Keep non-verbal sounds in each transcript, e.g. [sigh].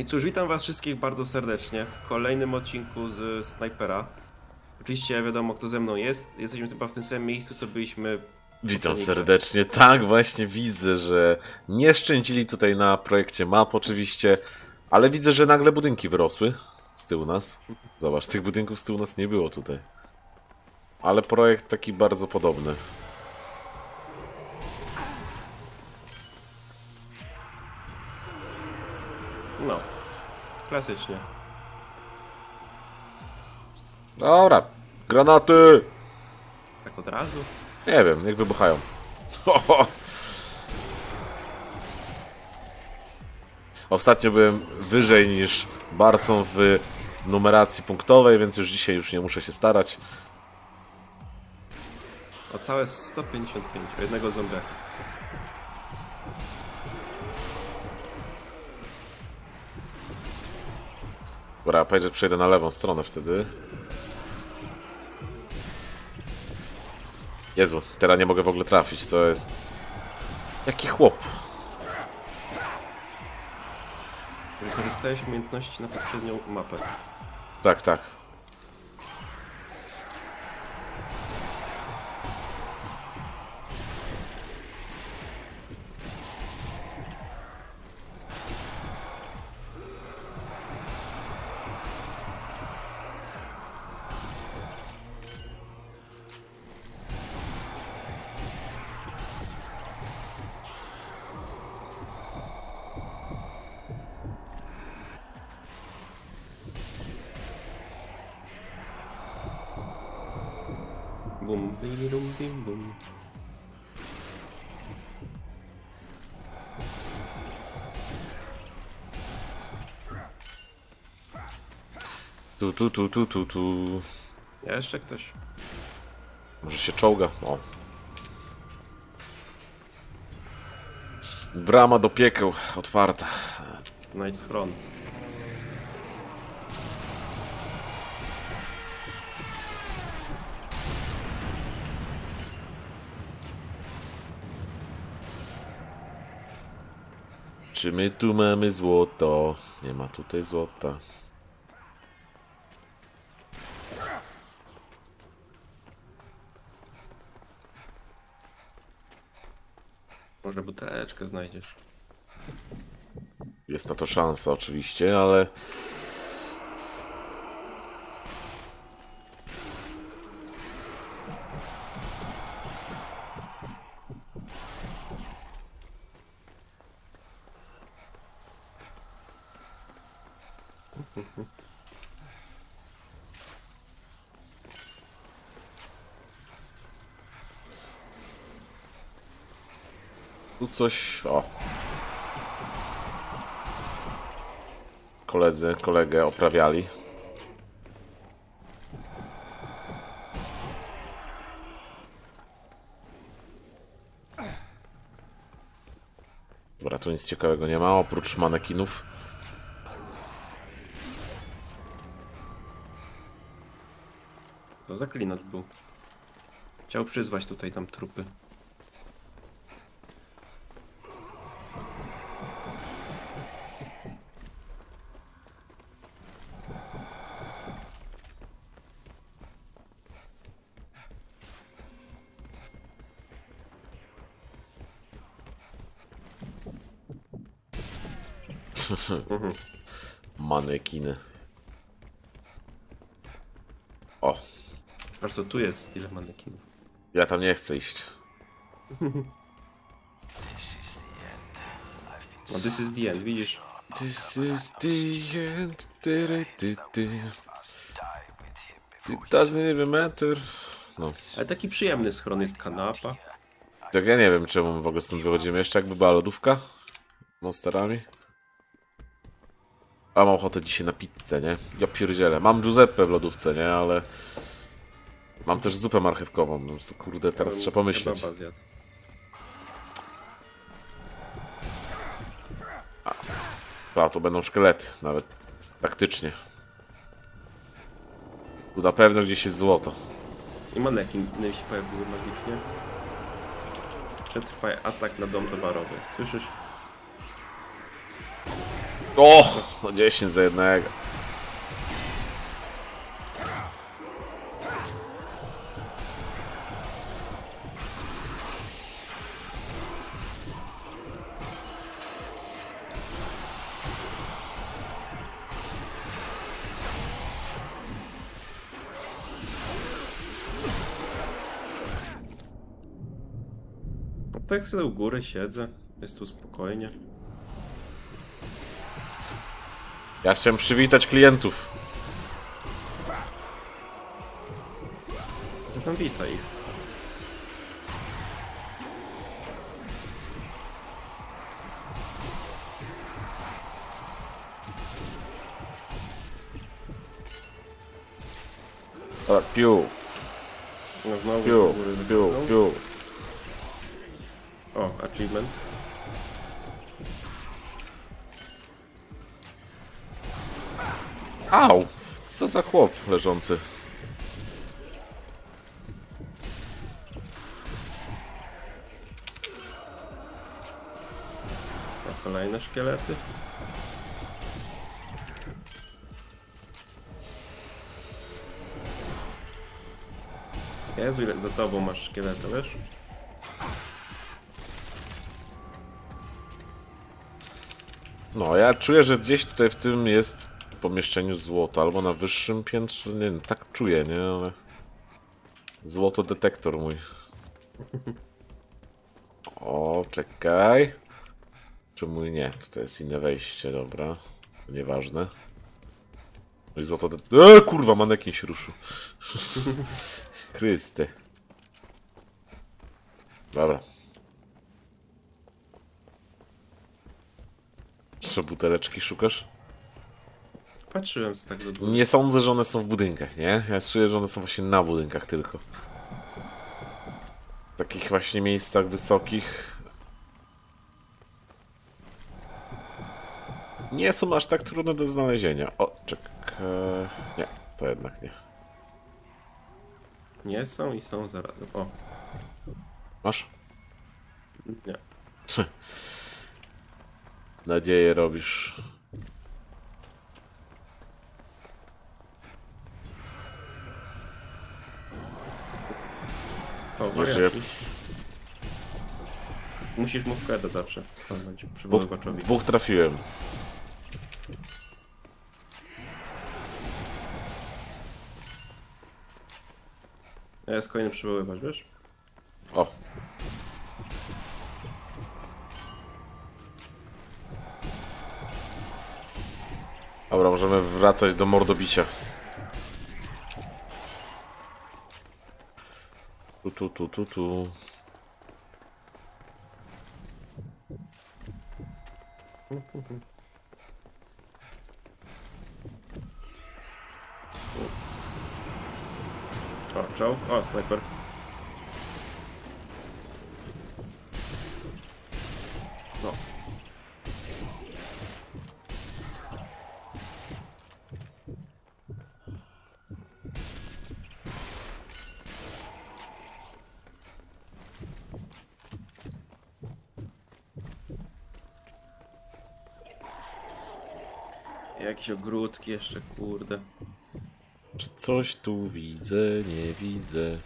I cóż, witam was wszystkich bardzo serdecznie w kolejnym odcinku z Snipera. Oczywiście wiadomo kto ze mną jest. Jesteśmy chyba w tym samym miejscu, co byliśmy... Witam serdecznie. Tak, właśnie widzę, że nie szczędzili tutaj na projekcie map oczywiście, ale widzę, że nagle budynki wyrosły z tyłu nas. Zobacz, tych budynków z tyłu nas nie było tutaj. Ale projekt taki bardzo podobny. Klasycznie. Dobra, granaty! Tak od razu. Nie wiem, niech wybuchają. [laughs] Ostatnio byłem wyżej niż Barson w numeracji punktowej, więc już dzisiaj już nie muszę się starać. O całe 155, o jednego zombiaka. Dobra, powiedzieć, przejdę na lewą stronę wtedy. Jezu, teraz nie mogę w ogóle trafić, to jest... Jaki chłop. Wykorzystałeś umiejętności na poprzednią mapę. Tak, tak. Bum. Tu, tu, tu, tu, tu, tu. Jeszcze ktoś. Może się czołga? O. Brama do piekieł otwarta. Knight's Front. Czy my tu mamy złoto? Nie ma tutaj złota. Może buteleczkę znajdziesz. Jest na to szansa oczywiście, ale... coś... O, koledzy, kolegę oprawiali. Dobra, tu nic ciekawego nie ma, oprócz manekinów. To zaklinacz był. Chciał przyzwać tutaj tam trupy. Manekiny. O, Patrz co tu jest, ile manekinów. ja tam nie chcę iść. No this is the end, widzisz? This is the end. Ty, ty, ty. It doesn't even matter. No. Ale taki przyjemny schron jest kanapa. Tak ja nie wiem czemu my w ogóle stąd wychodzimy. Jeszcze jakby była lodówka? Monsterami? A mam ochotę dzisiaj na pizzę, nie? Ja pierdzielę. Mam Giuseppe w lodówce, nie? Ale... Mam też zupę marchewkową. No kurde, teraz trzeba pomyśleć. Zjadł. A, to będą szkielety, nawet praktycznie. Tu na pewno gdzieś jest złoto. I manekiny się pojawiły magicznie. Przetrwaj atak na dom towarowy. Słyszysz? O! 10 za jednego. Tak sobie u góry siedzę. Jest tu spokojnie. Ja chciałem przywitać klientów. To tam witaj. Dobra, piu, No znowu piu, z góry piu, piu. O, achievement. Au! Co za chłop leżący. O, kolejne szkielety. Jezu, ile za tobą masz szkielety, wiesz? No, ja czuję, że gdzieś tutaj w tym jest pomieszczeniu złoto, albo na wyższym piętrze, nie wiem, tak czuję, nie, ale... Złoto detektor mój. O, czekaj. Czemu nie? Tutaj jest inne wejście, dobra. Nieważne. No i złoto de... Eee, kurwa, manekin się ruszył. [laughs] Chryste. Dobra. Co, buteleczki szukasz? Patrzyłem z tak. Nie sądzę, że one są w budynkach, nie? Ja czuję, że one są właśnie na budynkach tylko. W takich właśnie miejscach wysokich. Nie są aż tak trudne do znalezienia. O, czekaj. Nie, to jednak nie. Nie są i są zarazem. O, Masz? nie. [laughs] Nadzieję robisz. O, ja Musisz mu wkłada zawsze. Stanąć dwóch, przywoływaczowi. dwóch trafiłem. Ja jest kolejny przywoływacz, wiesz? O. Dobra, możemy wracać do mordobicia. Tu, tu, tu, tu. O, czołg. O, snajper. Jakieś ogródki jeszcze, kurde. Czy coś tu widzę? Nie widzę.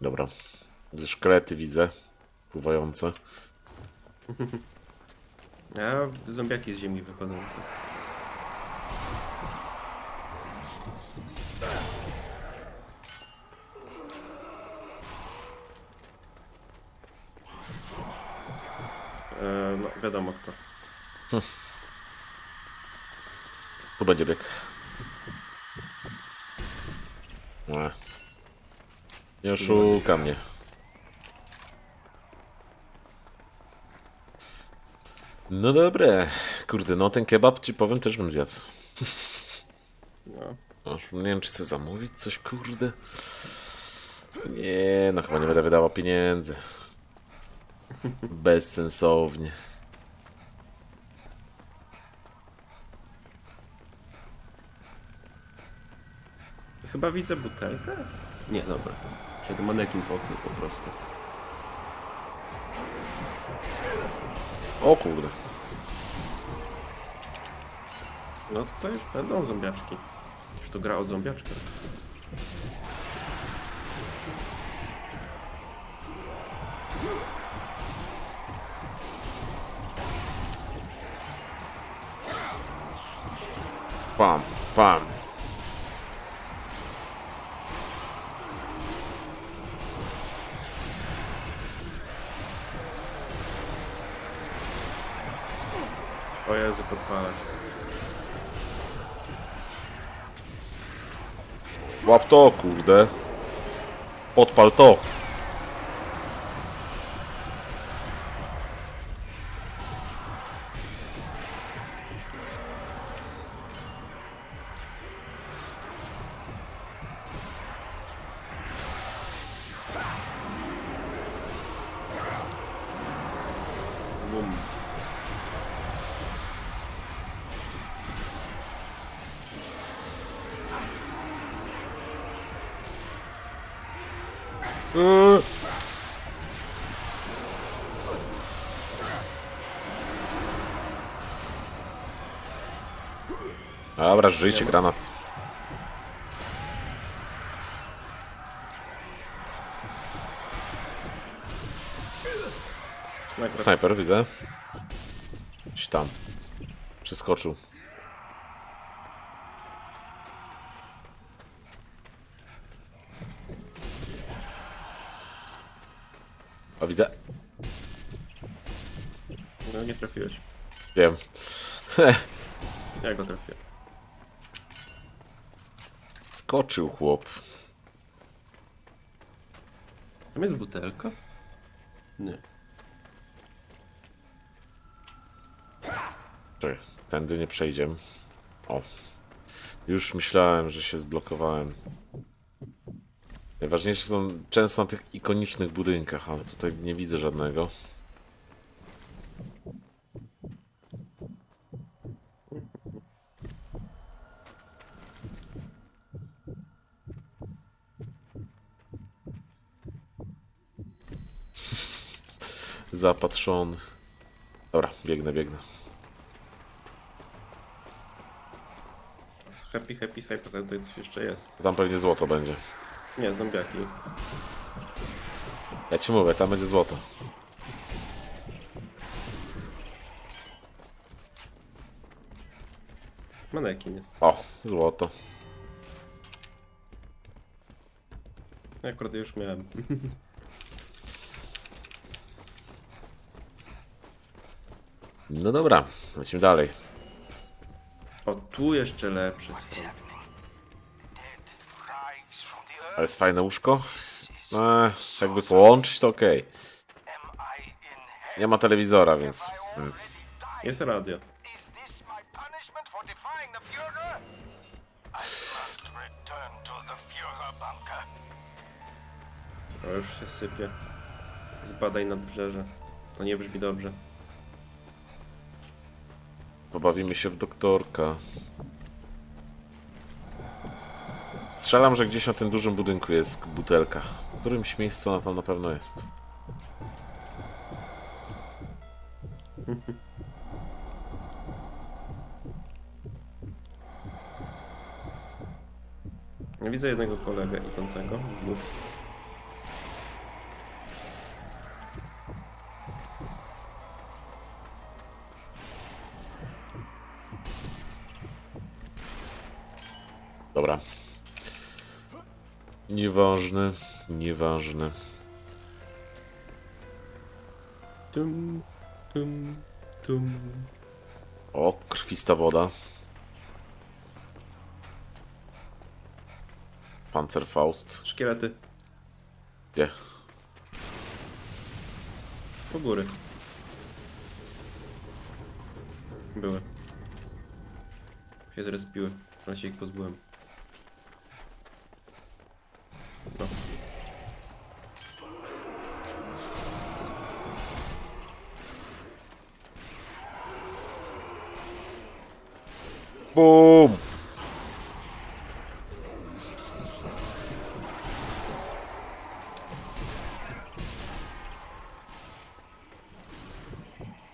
Dobra. Szkielety widzę. Pływające. [laughs] A zombiaki z ziemi wychodzące. E, no, wiadomo kto. [laughs] Tu będzie bieg. Nie. Nie oszuka mnie. No dobre. Kurde, no ten kebab ci powiem też bym zjadł. No. Aż nie wiem czy chcę zamówić coś, kurde. Nie, no chyba nie będę wydawał pieniędzy. [laughs] Bezsensownie. Chyba widzę butelkę? Nie, dobra. Siadę manekin po oknie po prostu. O kurde. No tutaj już będą zombiaczki. Już to gra o zombiaczkach. Pam, pam. Jezu, podpalać. Łap to, kurde. Odpal to. Eee. Dobra, żyjcie granat. Snajper. Snajper, widzę. Gdzieś tam. Przeskoczył. O, widzę. No nie trafiłeś. Wiem. [laughs] Ja go trafiłem. Skoczył chłop. Tam jest butelka? Nie. Czekaj, tędy nie przejdziemy. O. Już myślałem, że się zblokowałem. Najważniejsze są często na tych ikonicznych budynkach, ale tutaj nie widzę żadnego. Zapatrzony. Dobra, biegnę, biegnę. Happy, happy, Cypress, tutaj coś jeszcze jest. Tam pewnie złoto będzie. Nie, zombiaki. Ja ci mówię, tam będzie złoto. Manekin jest. O, złoto. Akurat już miałem. [laughs] No dobra, lecimy dalej. O, tu jeszcze lepszy skąd. Ale jest fajne łóżko. No, jakby połączyć to okej. Nie ma telewizora, więc... Hmm. Jest radio. Is this my punishment for defying the Führer? I must return to the Führer bunker. O, już się sypie. Zbadaj nadbrzeże. To nie brzmi dobrze. Pobawimy się w doktorka. Strzelam, że gdzieś na tym dużym budynku jest butelka. W którymś miejscu ona tam na pewno jest. [laughs] Widzę jednego kolegę idącego. Dobra. Nieważne, nieważne. Tum, tum, tum. O, krwista woda. Panzerfaust. Szkielety. Gdzie? Po góry. Były. Się zrespiły, ale się ich pozbyłem. BUM!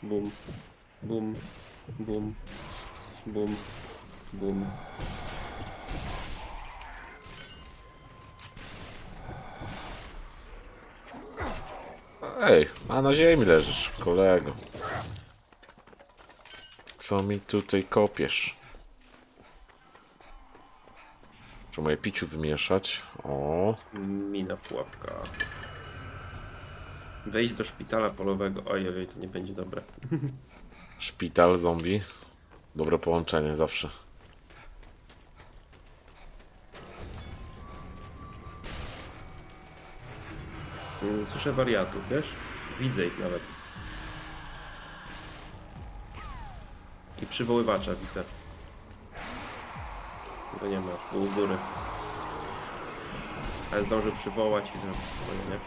Bum. Bum. Bum. Ej, a na ziemi leżysz, kolego. Co mi tutaj kopiesz? Czy moje piciu wymieszać? O, Mina pułapka. Wejść do szpitala polowego. Ojej, to nie będzie dobre. szpital, zombie. Dobre połączenie, zawsze. Mm, Słyszę wariatów, wiesz? Widzę ich nawet. I przywoływacza widzę. To nie ma, u góry. Ale zdążył przywołać i zrobić swoje, nie?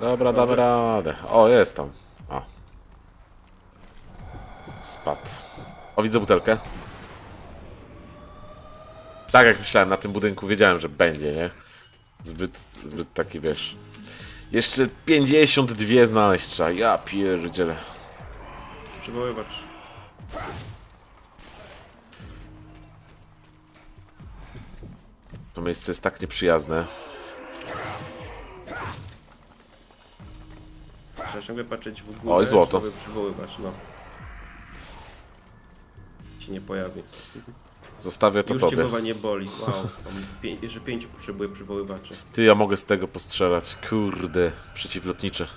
Dobra, damy radę. O, jest tam. O. Spadł. O, widzę butelkę. Tak jak myślałem, na tym budynku wiedziałem, że będzie, nie? Zbyt, zbyt taki, wiesz... Jeszcze 52 znaleźć trzeba, ja pierdzielę. Przywoływacz. To miejsce jest tak nieprzyjazne. Trzeba ciągle patrzeć w górę. Oj, złoto. żeby przywoływać, no. Się nie pojawi. Zostawię to Już cię tobie. głowa nie boli. Wow, tam pię- jeszcze pięciu potrzebuje przywoływaczy. Ty, ja mogę z tego postrzelać. Kurde, przeciwlotnicze.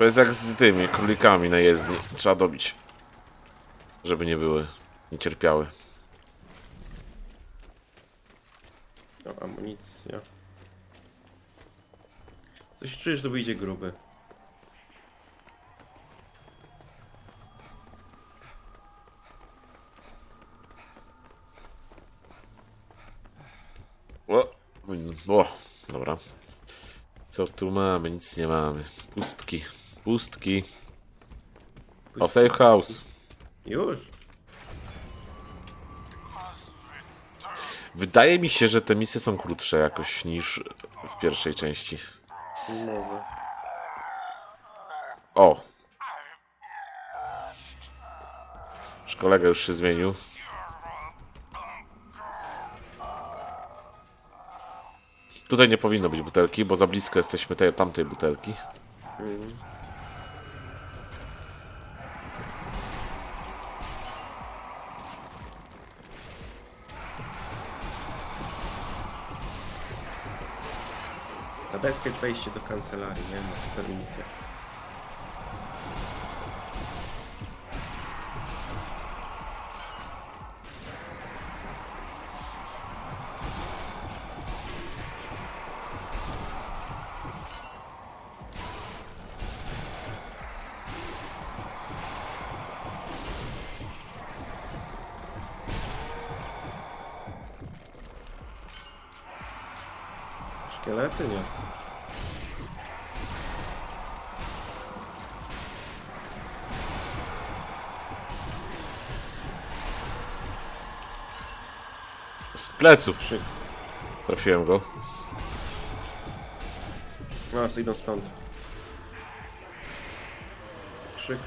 To jest jak z tymi królikami na jezdni. Trzeba dobić. Żeby nie były, nie cierpiały. O, amunicja. Coś czujesz, że to wyjdzie gruby. O, o, dobra. Co tu mamy? Nic nie mamy. Pustki. Pustki. O, safe house. Już? Wydaje mi się, że te misje są krótsze jakoś niż w pierwszej części. Może. O! Już kolega już się zmienił. Tutaj nie powinno być butelki, bo za blisko jesteśmy tej, tamtej butelki. Zabezpiecz wejście do kancelarii, nie? No, super misja. Z pleców trafiłem go. No, to idą stąd. Krzyk.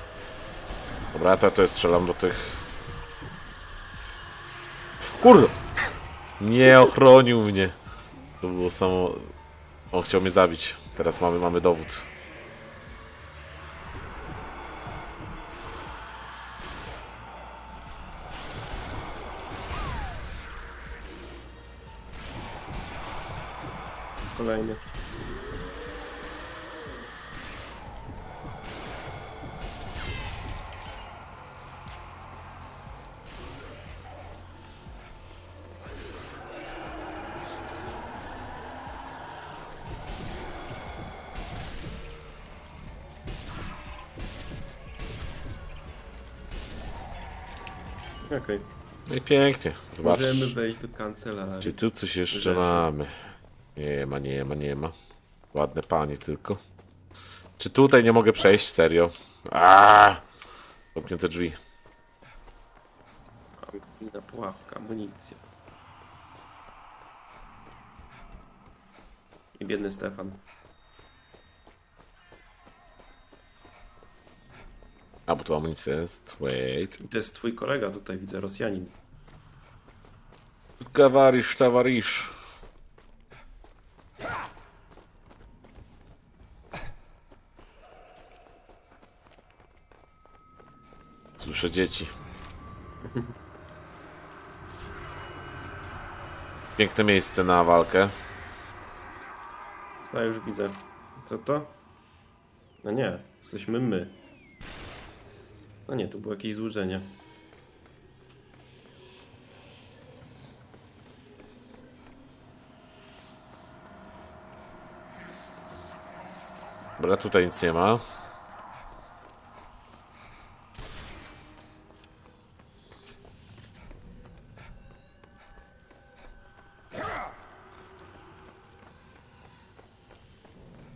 Dobra, ja to jest strzelam do tych. Kurde! Nie ochronił mnie. To było samo. On chciał mnie zabić. Teraz mamy, mamy dowód. Okej. No i pięknie, zobacz. Możemy wejść do kancelarii. Czy tu coś jeszcze mamy? Nie ma, nie ma, nie ma. Ładne panie tylko. Czy tutaj nie mogę przejść? Serio? Aaaa! Zamknięte drzwi. Na pułapka, amunicja. I biedny Stefan. A, bo tu amunicja jest. Wait. I to jest twój kolega tutaj, widzę, Rosjanin. Gawarisz, towarisz. Słyszę dzieci. [laughs] Piękne miejsce na walkę. No już widzę. Co to? No nie, jesteśmy my. No nie, to było jakieś złudzenie. Dobra, tutaj nic nie ma.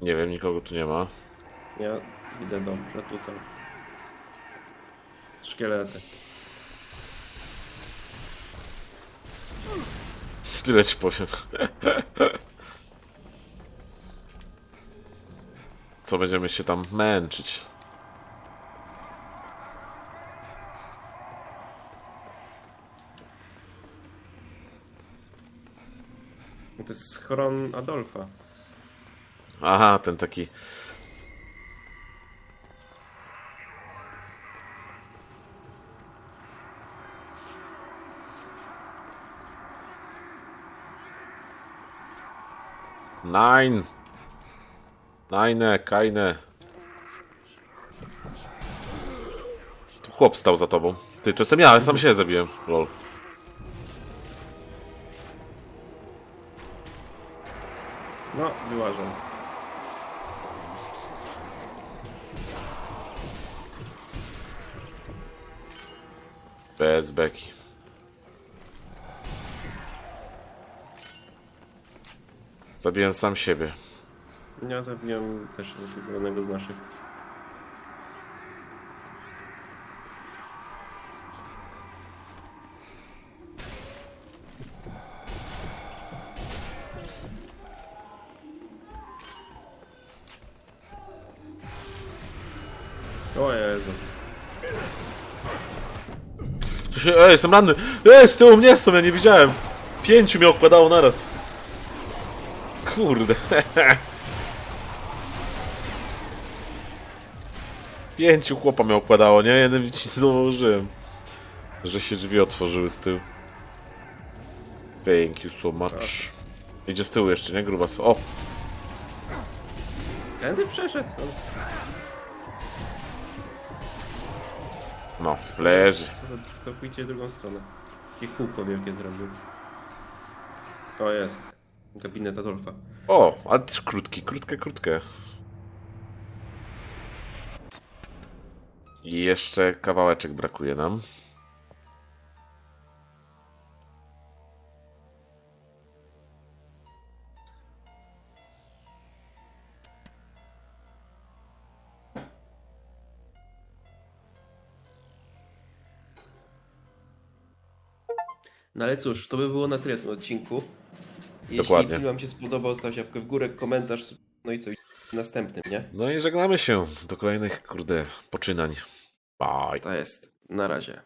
Nie wiem, nikogo tu nie ma. Ja idę dobrze tutaj. Szkielety. Tyle ci powiem. Co będziemy się tam męczyć? To jest schron Adolfa. Aha, ten taki. Nine. Nine, kajne. Tu chłop stał za tobą. Ty, to jestem ja, sam się zabiłem. Lol. Zabiłem sam siebie. Ja zabiłem też jednego z naszych. O Jezu. Się... Ej, jestem ranny! Ej, z tyłu mnie są, ja nie widziałem! Pięciu mnie okładało naraz. Kurde. Pięciu chłopa mnie okładało, nie? Jeden ci [laughs] zauważyłem. Że się drzwi otworzyły z tyłu. Thank you so much. Idzie z tyłu jeszcze, nie? Grubas. O! Tędy przeszedł? No, leży. w całkowicie drugą stronę. Takie kółko wielkie zrobił. O, jest. Gabinet Adolfa. O, a krótki, krótkie, krótkie. I jeszcze kawałeczek brakuje nam. No ale cóż, to by było na tyle w tym odcinku. Jeśli Dokładnie. film Wam się spodobał, stawcie łapkę w górę, komentarz, no i co, w następnym, nie? No i żegnamy się do kolejnych, kurde, poczynań. Bye. To jest. Na razie.